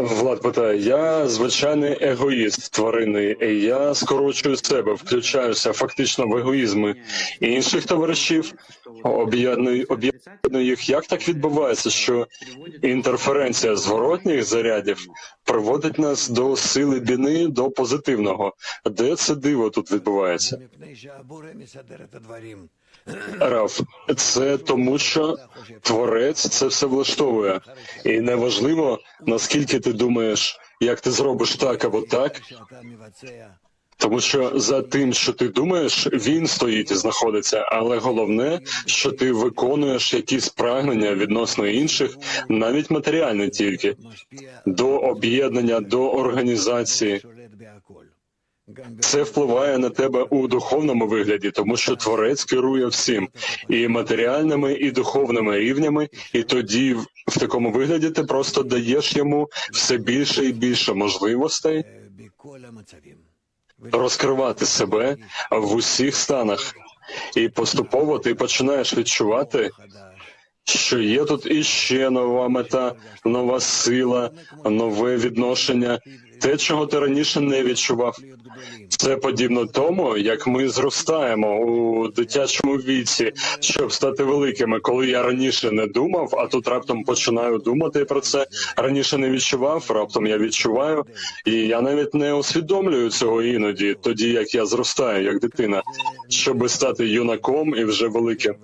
Влад питає, я звичайний егоїст тваринний, я скорочую себе, включаюся фактично в егоїзми інших товаришів, об'єдную об'єдную їх. Як так відбувається, що інтерференція зворотніх зарядів приводить нас до сили біни, до позитивного? Де це диво тут відбувається? Раф, це тому, що творець це все влаштовує, і неважливо наскільки ти думаєш, як ти зробиш так або так, тому що за тим, що ти думаєш, він стоїть і знаходиться. Але головне, що ти виконуєш якісь прагнення відносно інших, навіть матеріальне тільки до об'єднання, до організації. Це впливає на тебе у духовному вигляді, тому що творець керує всім і матеріальними, і духовними рівнями, і тоді в такому вигляді ти просто даєш йому все більше і більше можливостей розкривати себе в усіх станах, і поступово ти починаєш відчувати. Що є тут іще нова мета, нова сила, нове відношення, те, чого ти раніше не відчував. Це подібно тому, як ми зростаємо у дитячому віці, щоб стати великими. Коли я раніше не думав, а тут раптом починаю думати про це. Раніше не відчував, раптом я відчуваю, і я навіть не усвідомлюю цього іноді, тоді як я зростаю, як дитина, щоб стати юнаком і вже великим.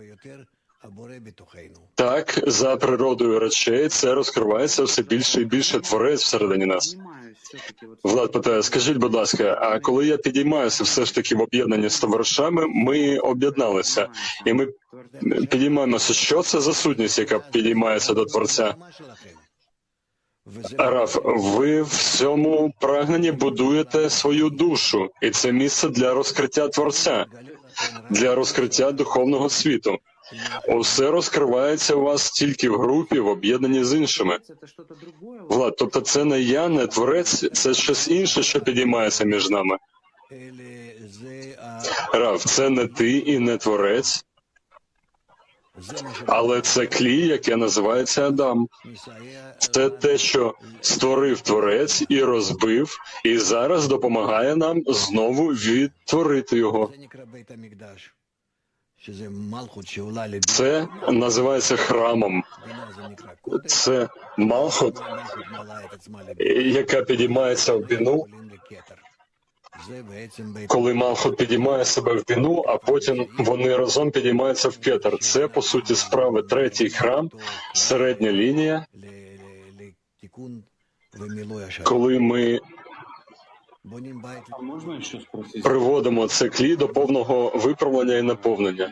Так, за природою речей це розкривається все більше і більше творець всередині нас. Влад питає, скажіть, будь ласка, а коли я підіймаюся, все ж таки в об'єднанні з товаришами, ми об'єдналися, і ми підіймаємося. Що це за сутність, яка підіймається до творця? Раф, ви в цьому прагненні будуєте свою душу, і це місце для розкриття творця, для розкриття духовного світу. Усе розкривається у вас тільки в групі, в об'єднанні з іншими. Влад, тобто це не я, не творець, це щось інше, що підіймається між нами. Рав, це не ти і не творець, але це клій, яке називається Адам. Це те, що створив творець і розбив, і зараз допомагає нам знову відтворити його. Це називається храмом. Це Малхут, яка підіймається в біну. Коли Малхут підіймає себе в біну, а потім вони разом підіймаються в кетер. Це по суті справи третій храм, середня лінія. Коли ми а можна еще спросить приводимо це клі до повного виправлення і наповнення.